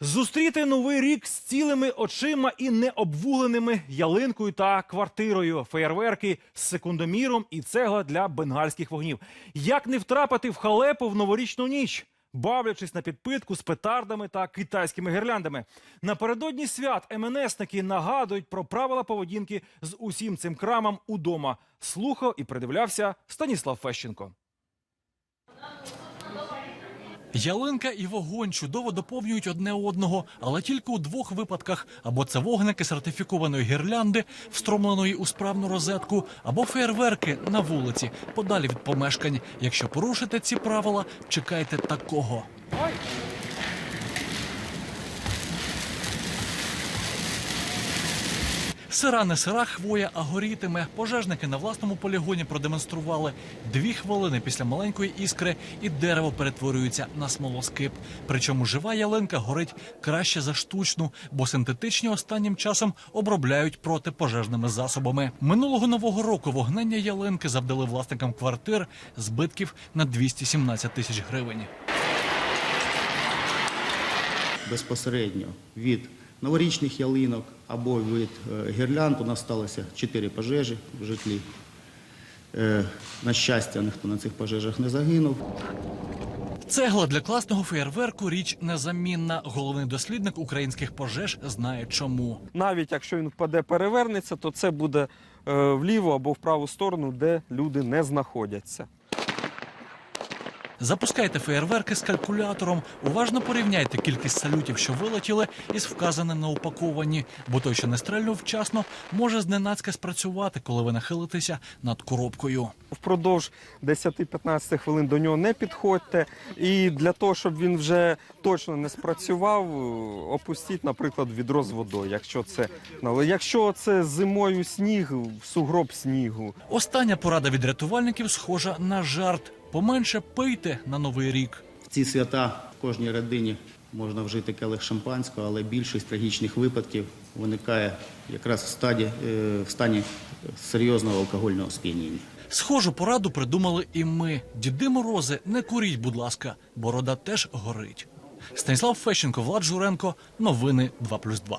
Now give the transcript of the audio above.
Зустріти новий рік з цілими очима і необвугленими ялинкою та квартирою, феєрверки з секундоміром і цегла для бенгальських вогнів. Як не втрапити в халепу в новорічну ніч? Бавлячись на підпитку з петардами та китайськими гірляндами. Напередодні свят МНСники нагадують про правила поведінки з усім цим крамом удома. Слухав і придивлявся Станіслав Фещенко. Ялинка і вогонь чудово доповнюють одне одного, але тільки у двох випадках: або це вогники сертифікованої гірлянди, встромленої у справну розетку, або фейерверки на вулиці, подалі від помешкань. Якщо порушите ці правила, чекайте такого. Сира не сира хвоя, а горітиме. Пожежники на власному полігоні продемонстрували. Дві хвилини після маленької іскри і дерево перетворюється на смолоскип. Причому жива ялинка горить краще за штучну, бо синтетичні останнім часом обробляють протипожежними засобами. Минулого нового року вогнення ялинки завдали власникам квартир збитків на 217 тисяч гривень. безпосередньо від новорічних ялинок або від е, гірлянд у нас сталося чотири пожежі в житлі. Е, На щастя, ніхто на цих пожежах не загинув. Цегла для класного феєрверку річ незамінна. Головний дослідник українських пожеж знає чому. навіть якщо він впаде, перевернеться, то це буде е, вліву або в праву сторону, де люди не знаходяться. Запускайте феєрверки з калькулятором. Уважно порівняйте кількість салютів, що вилетіли, із вказаним на упакованні, бо той, що не стрельнув вчасно, може зненацька спрацювати, коли ви нахилитеся над коробкою. Впродовж 10-15 хвилин до нього не підходьте. І для того, щоб він вже точно не спрацював, опустіть, наприклад, відро з водою. Якщо це якщо це зимою сніг, сугроб снігу, Остання порада від рятувальників схожа на жарт. Поменше пийте на новий рік. В ці свята в кожній родині можна вжити келих шампанського, але більшість трагічних випадків виникає якраз в, стаді, е, в стані серйозного алкогольного сп'яніння. Схожу пораду придумали і ми. Діди морози, не куріть, будь ласка, борода теж горить. Станіслав Фещенко, Влад Журенко. Новини 2+,2.